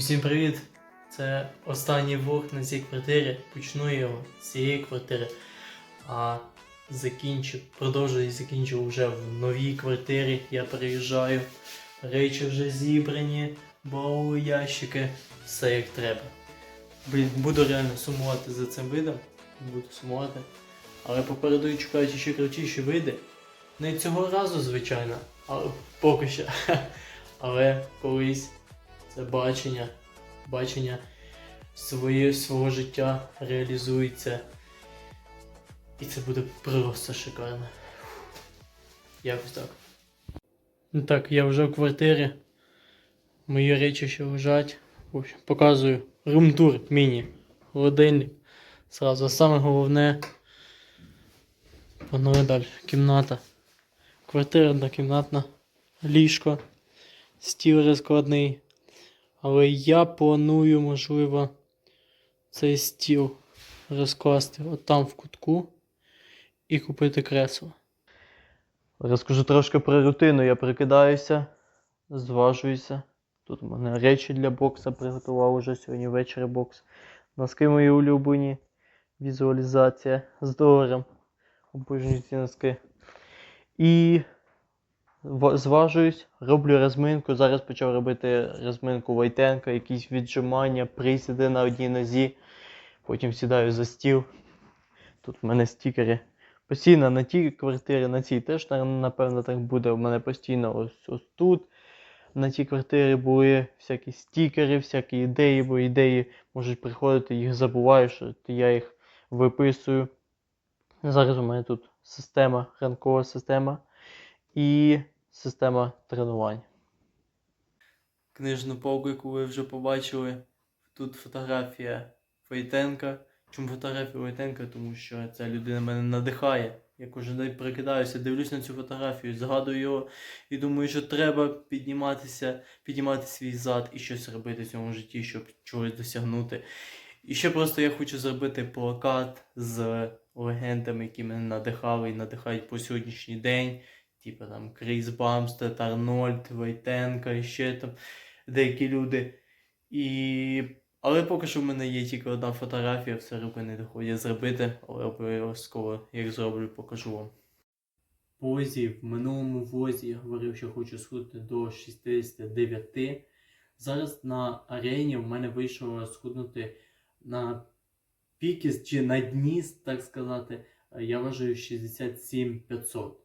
Усім привіт! Це останній влог на цій квартирі. Почну його з цієї квартири. А закінчу, продовжую і закінчу вже в новій квартирі. Я переїжджаю. Речі вже зібрані, баули, ящики, все як треба. Блін, Буду реально сумувати за цим видом. Буду сумувати. Але попереду чекають ще крутіші види. Не цього разу, звичайно, але поки що. Але колись це бачення, бачення своє, свого життя реалізується. І це буде просто шикарно. Якось так. Ну так, я вже в квартирі. Мої речі ще лежать. В общем, показую румтур міні. Холодильник. Сразу саме головне. Погнали далі. Кімната. Квартира однокімнатна. Ліжко. Стіл розкладний. Але я планую, можливо, цей стіл розкласти от там в кутку і купити кресло. Розкажу трошки про рутину. Я прикидаюся, зважуюся. Тут у мене речі для бокса приготував уже сьогодні ввечері бокс. Носки мої улюблені. Візуалізація з доларом. Обожнюю ці носки. І в- зважуюсь, роблю розминку. Зараз почав робити розминку Войтенка, якісь віджимання, присіди на одній нозі. Потім сідаю за стіл. Тут в мене стікери. Постійно на тій квартирі, на цій теж напевно так буде. У мене постійно ось, ось тут. На тій квартирі були всякі стікери, всякі ідеї, бо ідеї можуть приходити, їх забуваєш, то я їх виписую. Зараз у мене тут система, ранкова система і система тренувань. Книжну полку, яку ви вже побачили. Тут фотографія Войтенка. Чому фотографія Войтенка? Тому що ця людина мене надихає. Я кожен день прикидаюся, дивлюсь на цю фотографію, згадую його і думаю, що треба підніматися, піднімати свій зад і щось робити в цьому житті, щоб чогось досягнути. І ще просто я хочу зробити плакат з легендами, які мене надихали і надихають по сьогоднішній день. Типа там Кріс Бамстед, Арнольд, Войтенка і ще там деякі люди. І... Але поки що в мене є тільки одна фотографія, все руки не доходять зробити, але обов'язково як зроблю, покажу вам. Позі, в минулому влозі я говорив, що хочу схуднути до 69. Зараз на арені в мене вийшло схуднути на піки чи на дні, так сказати, я вважаю 67 500.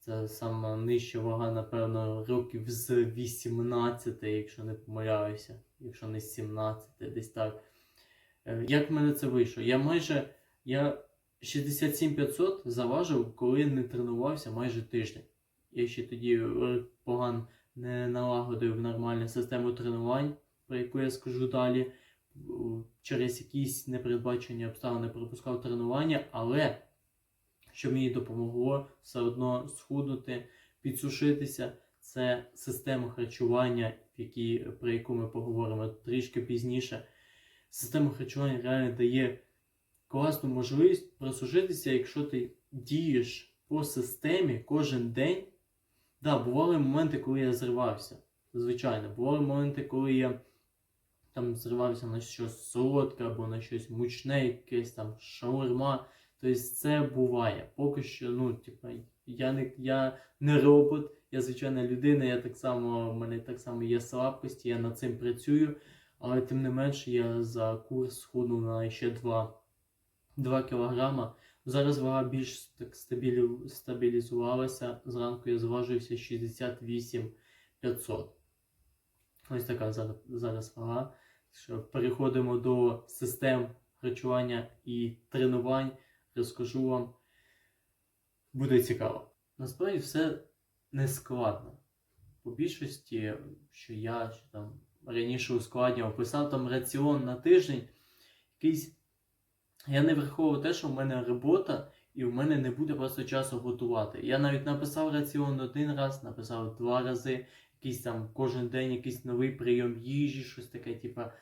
Це сама нижча вага, напевно, років з 18, якщо не помиляюся, якщо не з 17, десь так. Е, Як в мене це вийшло? Я майже я 67 500 заважив, коли не тренувався майже тиждень. Я ще тоді погано не налагодив нормальну систему тренувань, про яку я скажу далі. Через якісь непередбачені обставини пропускав тренування, але що мені допомогло все одно схуднути, підсушитися. Це система харчування, в якій, про яку ми поговоримо трішки пізніше. Система харчування реально дає класну можливість просушитися, якщо ти дієш по системі кожен день. Да, бували моменти, коли я зривався. Звичайно, бували моменти, коли я там зривався на щось солодке або на щось мучне, якесь там шаурма. Тобто це буває. Поки що, ну, типа, я не, я не робот, я звичайна людина, я так само, в мене так само є слабкості, я над цим працюю, але тим не менше я за курс схуднув на ще 2, 2 кілограма. Зараз вага більш так стабілі, стабілізувалася. Зранку я зважився 68 500. Ось така зараз, зараз вага. Що переходимо до систем харчування і тренувань. Розкажу вам. Буде цікаво. Насправді все не складно. По більшості, що я що там раніше ускладнював, писав там раціон на тиждень, якийсь. Я не враховував те, що в мене робота, і в мене не буде просто часу готувати. Я навіть написав раціон один раз, написав два рази, якийсь там кожен день якийсь новий прийом їжі, щось таке, типа.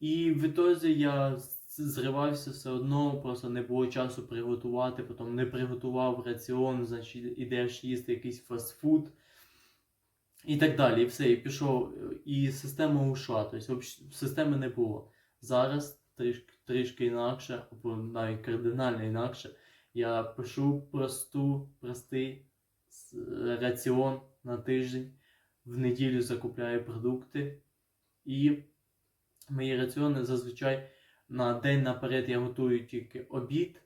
І в ітозі я зривався все одно, просто не було часу приготувати, потім не приготував раціон, значить ідеш їсти якийсь фастфуд. І так далі. І все, і пішов, і система ушла. Тобто системи не було. Зараз трішки, трішки інакше, або навіть кардинально інакше. Я пишу просту, простий раціон на тиждень. В неділю закупляю продукти. І мої раціони зазвичай на день наперед я готую тільки обід,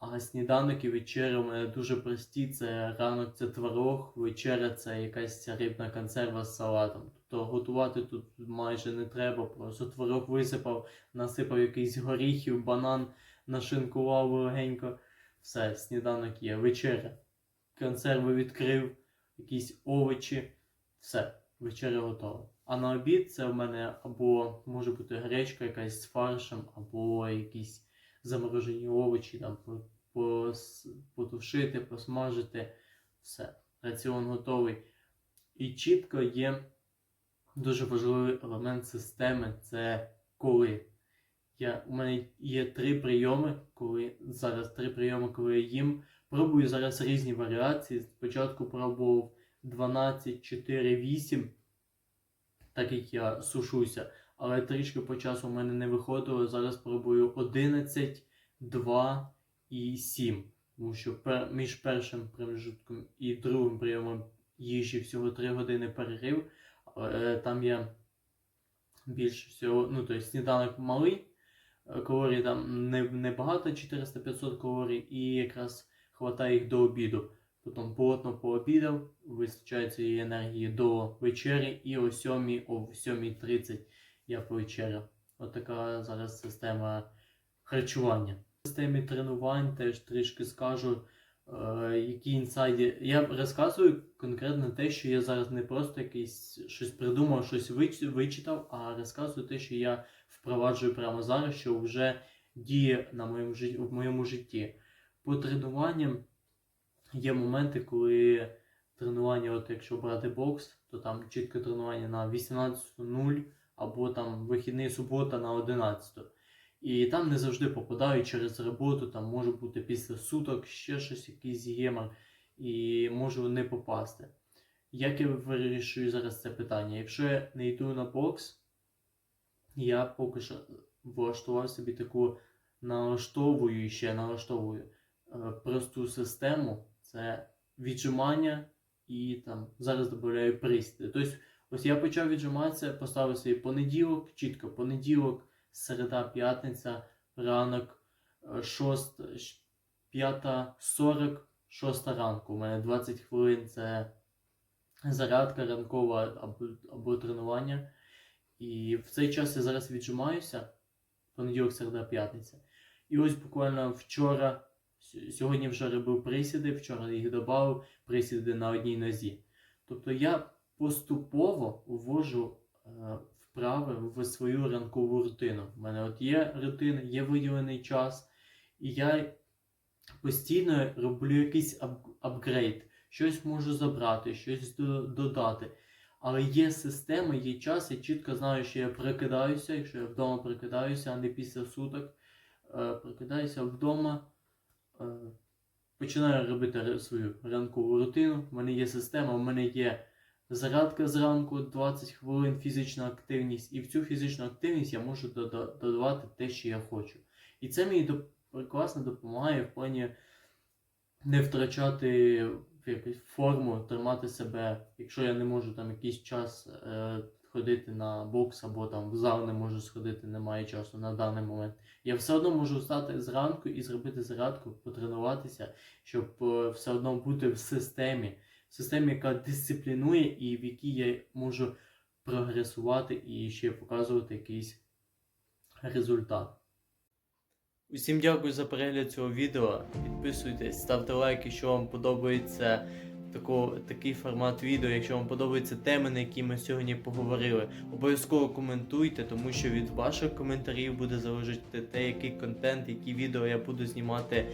а сніданок і вечеря у мене дуже прості. Це ранок це творог, вечеря це якась рибна консерва з салатом. Тобто готувати тут майже не треба. Просто творог висипав, насипав якийсь горіхів, банан, нашинкував легенько. Все, сніданок є, вечеря. Консерви відкрив, якісь овочі, все, вечеря готова. А на обід це в мене або може бути гречка якась з фаршем, або якісь заморожені овочі, там потушити, посмажити. Все, раціон готовий. І чітко є дуже важливий елемент системи це коли. Я, у мене є три прийоми, коли зараз три прийоми, коли я їм. Пробую зараз різні варіації. Спочатку пробував 12, 4, 8, так як я сушуся. Але трішки по часу в мене не виходило. Зараз пробую 11, 2 і 7. Тому що між першим промежутком і другим прийомом їжі всього 3 години перерив. Там я більше всього, ну тобто сніданок малий, калорій там не, не багато, 400-500 калорій, і якраз хватає їх до обіду. Потім плотно пообідав, вистачає цієї енергії до вечері, і о 7, о 7.30 я повечеряв. Отака зараз система харчування. В системі тренувань теж трішки скажу, е, які інсайди. Я розказую конкретно те, що я зараз не просто якийсь щось придумав, щось вич- вичитав, а розказую те, що я впроваджую прямо зараз, що вже діє на моєму в моєму житті. По тренуванням є моменти, коли тренування, от якщо брати бокс, то там чітке тренування на 18.00 або там вихідний субота на 11. І там не завжди попадають через роботу, там може бути після суток ще щось, якийсь гемор, і можу не попасти. Як я вирішую зараз це питання? Якщо я не йду на бокс, я поки що влаштував собі таку налаштовую ще налаштовую е, просту систему. Це віджимання і там зараз додаю присіди. Тобто, ось я почав віджиматися, поставив собі понеділок, чітко понеділок, середа, п'ятниця, ранок, е, 6, 5.40, 6 ранку. У мене 20 хвилин це зарядка ранкова або, або тренування. І в цей час я зараз віджимаюся. Понеділок, середа, п'ятниця. І ось буквально вчора, сьогодні вже робив присіди, вчора їх додав, присіди на одній нозі. Тобто я поступово ввожу е, вправи в свою ранкову рутину. У мене от є рутина, є виділений час, і я постійно роблю якийсь ап- апгрейд. Щось можу забрати, щось до- додати. Але є система, є час, я чітко знаю, що я прокидаюся, якщо я вдома прокидаюся, а не після суток. Е, прокидаюся вдома, починаю робити свою ранкову рутину. У мене є система, у мене є зарядка зранку, 20 хвилин фізична активність, і в цю фізичну активність я можу додавати те, що я хочу. І це мені класно допомагає в плані не втрачати якусь форму, тримати себе, якщо я не можу там якийсь час е, ходити на бокс або там в зал не можу сходити, немає часу на даний момент. Я все одно можу встати зранку і зробити зарядку, потренуватися, щоб е, все одно бути в системі, в системі, яка дисциплінує і в якій я можу прогресувати і ще показувати якийсь результат. Усім дякую за перегляд цього відео. Підписуйтесь, ставте лайки, якщо вам подобається тако, такий формат відео, якщо вам подобаються теми, на які ми сьогодні поговорили. Обов'язково коментуйте, тому що від ваших коментарів буде залежати те, який контент, які відео я буду знімати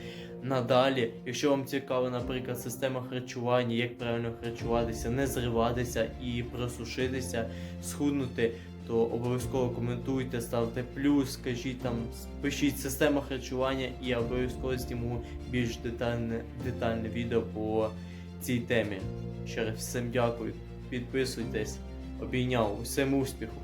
надалі. Якщо вам цікава, наприклад, система харчування, як правильно харчуватися, не зриватися і просушитися, схуднути то обов'язково коментуйте, ставте плюс, скажіть там, пишіть система харчування і я обов'язково зніму більш детальне, детальне відео по цій темі. Ще раз всім дякую. Підписуйтесь. Обійняв усім успіху.